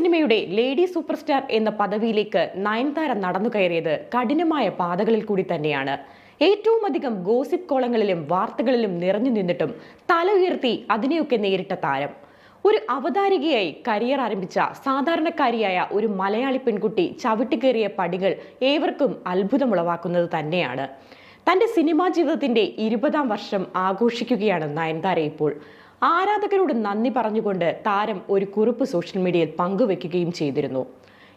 സിനിമയുടെ lady super star എന്ന പദവിയിലേക്ക് നയൻതാര നടന്നു കയറിയത് കഠിനമായ പാതകളിൽ കൂടി തന്നെയാണ്. ഏറ്റവും അധികം ഗോസിപ്പ് കോളങ്ങളിലും വാർത്തകളിലും നിറഞ്ഞു നിന്നിട്ടും തല ഉയർത്തി അതിനെയൊക്കെ നേരിട്ട താരം. ഒരു അവതാരികയായി കരിയർ ആരംഭിച്ച സാധാരണക്കാരിയായ ഒരു മലയാളി പെൺകുട്ടി ചവിട്ടിക്കേറിയ പടികൾ ഏവർക്കും അത്ഭുതമുളവാക്കുന്നത് തന്നെയാണ്. തന്റെ സിനിമാ ജീവിതത്തിന്റെ ഇരുപതാം വർഷം ആഘോഷിക്കുകയാണ് നയൻതാര ഇപ്പോൾ. ആരാധകരോട് നന്ദി പറഞ്ഞുകൊണ്ട് താരം ഒരു കുറിപ്പ് സോഷ്യൽ മീഡിയയിൽ പങ്കുവെക്കുകയും ചെയ്തിരുന്നു.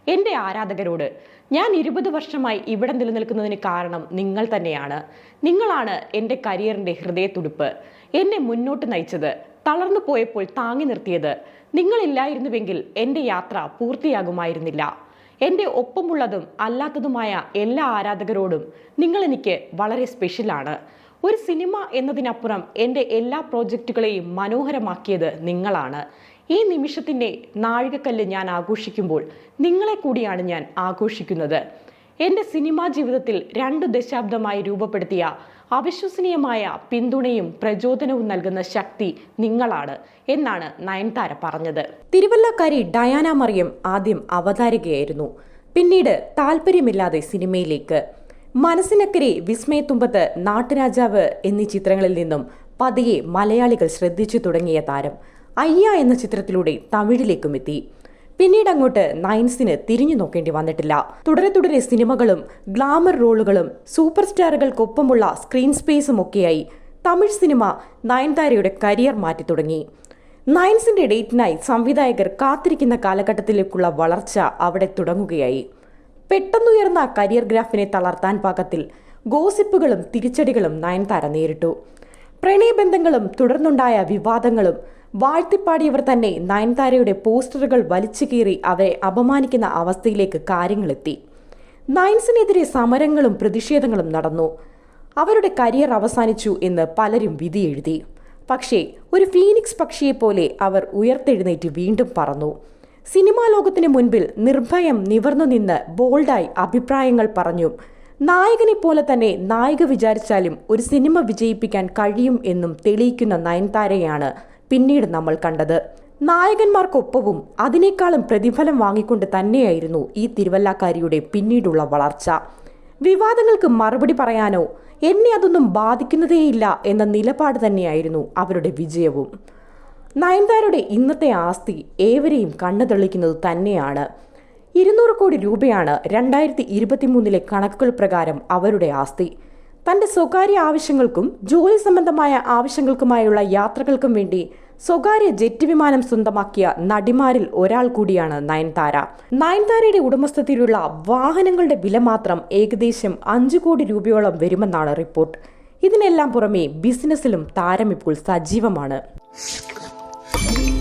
എന്റെ ആരാധകരോട് ഞാൻ ഇരുപത് വർഷമായി ഇവിടെ നിലനിൽക്കുന്നതിന് കാരണം നിങ്ങൾ തന്നെയാണ്. നിങ്ങളാണ് എന്റെ കരിയറിന്റെ ഹൃദയത്തുടിപ്പ്. എന്നെ മുന്നോട്ട് നയിച്ചത് തളർന്നു പോയപ്പോൾ താങ്ങി നിർത്തിയത്. നിങ്ങളില്ലായിരുന്നുവെങ്കിൽ എന്റെ യാത്ര പൂർത്തിയാകുമായിരുന്നില്ല. എന്റെ ഒപ്പമുള്ളതും അല്ലാത്തതുമായ എല്ലാ ആരാധകരോടും നിങ്ങൾ എനിക്ക് വളരെ സ്പെഷ്യലാണ് ഒരു സിനിമ എന്നതിനപ്പുറം എന്റെ എല്ലാ പ്രോജക്റ്റുകളെയും മനോഹരമാക്കിയത് നിങ്ങളാണ്. ഈ നിമിഷത്തിന്റെ നാഴികക്കല്ല് ഞാൻ ആഘോഷിക്കുമ്പോൾ നിങ്ങളെ കൂടിയാണ് ഞാൻ ആഘോഷിക്കുന്നത്. എന്റെ സിനിമാ ജീവിതത്തിൽ രണ്ട് ദശാബ്ദമായി രൂപപ്പെടുത്തിയ അവിശ്വസനീയമായ പിന്തുണയും പ്രചോദനവും നൽകുന്ന ശക്തി നിങ്ങളാണ് എന്നാണ് നയൻതാര പറഞ്ഞത്. തിരുവല്ലക്കാരി ഡയാന മറിയം ആദ്യം അവതാരകയായിരുന്നു. പിന്നീട് താല്പര്യമില്ലാതെ സിനിമയിലേക്ക്. മനസ്സിനക്കരെ വിസ്മയത്തുമ്പത്ത് നാട്ടുരാജാവ് എന്നീ ചിത്രങ്ങളിൽ നിന്നും പതിയെ മലയാളികൾ ശ്രദ്ധിച്ചു തുടങ്ങിയ താരം അയ്യ എന്ന ചിത്രത്തിലൂടെ തമിഴിലേക്കും എത്തി. പിന്നീട് അങ്ങോട്ട് നയൻസിന് തിരിഞ്ഞു നോക്കേണ്ടി വന്നിട്ടില്ല. തുടരെ തുടരെ സിനിമകളും ഗ്ലാമർ റോളുകളും സൂപ്പർ സ്റ്റാറുകൾക്കൊപ്പമുള്ള സ്ക്രീൻ സ്പേസും ഒക്കെയായി തമിഴ് സിനിമ നയൻതാരയുടെ കരിയർ മാറ്റി തുടങ്ങി. നയൻസിന്റെ ഡേറ്റിനായി സംവിധായകർ കാത്തിരിക്കുന്ന കാലഘട്ടത്തിലേക്കുള്ള വളർച്ച അവിടെ തുടങ്ങുകയായി. പെട്ടെന്നുയർന്ന കരിയർ ഗ്രാഫിനെ തളർത്താൻ പാകത്തിൽ ഗോസിപ്പുകളും തിരിച്ചടികളും നയൻതാര നേരിട്ടു. പ്രണയബന്ധങ്ങളും തുടർന്നുണ്ടായ വിവാദങ്ങളും വാഴ്ത്തിപ്പാടിയവർ തന്നെ നയൻതാരയുടെ പോസ്റ്ററുകൾ വലിച്ചു കീറി അവരെ അപമാനിക്കുന്ന അവസ്ഥയിലേക്ക് കാര്യങ്ങളെത്തി. നയൻസിനെതിരെ സമരങ്ങളും പ്രതിഷേധങ്ങളും നടന്നു. അവരുടെ കരിയർ അവസാനിച്ചു എന്ന് പലരും വിധിയെഴുതി പക്ഷേ ഒരു ഫീനിക്സ് പക്ഷിയെപ്പോലെ അവർ ഉയർത്തെഴുന്നേറ്റ് വീണ്ടും പറന്നു. സിനിമാ ലോകത്തിന് മുൻപിൽ നിർഭയം നിവർന്നു നിന്ന് ബോൾഡായി അഭിപ്രായങ്ങൾ പറഞ്ഞു. നായകനെ പോലെ തന്നെ നായിക വിചാരിച്ചാലും ഒരു സിനിമ വിജയിപ്പിക്കാൻ കഴിയും എന്നും തെളിയിക്കുന്ന നയൻതാരയാണ് പിന്നീട് നമ്മൾ കണ്ടത്. നായകന്മാർക്കൊപ്പവും അതിനേക്കാളും പ്രതിഫലം വാങ്ങിക്കൊണ്ട് തന്നെയായിരുന്നു ഈ തിരുവല്ലാക്കാരിയുടെ പിന്നീടുള്ള വളർച്ച. വിവാദങ്ങൾക്ക് മറുപടി പറയാനോ എന്നെ അതൊന്നും ബാധിക്കുന്നതേയില്ല എന്ന നിലപാട് തന്നെയായിരുന്നു അവരുടെ വിജയവും. നയൻതാരയുടെ ഇന്നത്തെ ആസ്തി ഏവരെയും കണ്ണു തെളിക്കുന്നത് തന്നെയാണ്. ഇരുന്നൂറ് കോടി രൂപയാണ് രണ്ടായിരത്തി ഇരുപത്തിമൂന്നിലെ കണക്കുകൾ പ്രകാരം അവരുടെ ആസ്തി. തന്റെ സ്വകാര്യ ആവശ്യങ്ങൾക്കും ജോലി സംബന്ധമായ ആവശ്യങ്ങൾക്കുമായുള്ള യാത്രകൾക്കും വേണ്ടി സ്വകാര്യ ജെറ്റ് വിമാനം സ്വന്തമാക്കിയ നടിമാരിൽ ഒരാൾ കൂടിയാണ് നയൻതാര. നയൻതാരയുടെ ഉടമസ്ഥതയിലുള്ള വാഹനങ്ങളുടെ വില മാത്രം ഏകദേശം അഞ്ചു കോടി രൂപയോളം വരുമെന്നാണ് റിപ്പോർട്ട്. ഇതിനെല്ലാം പുറമെ ബിസിനസ്സിലും താരം ഇപ്പോൾ സജീവമാണ്. Bye.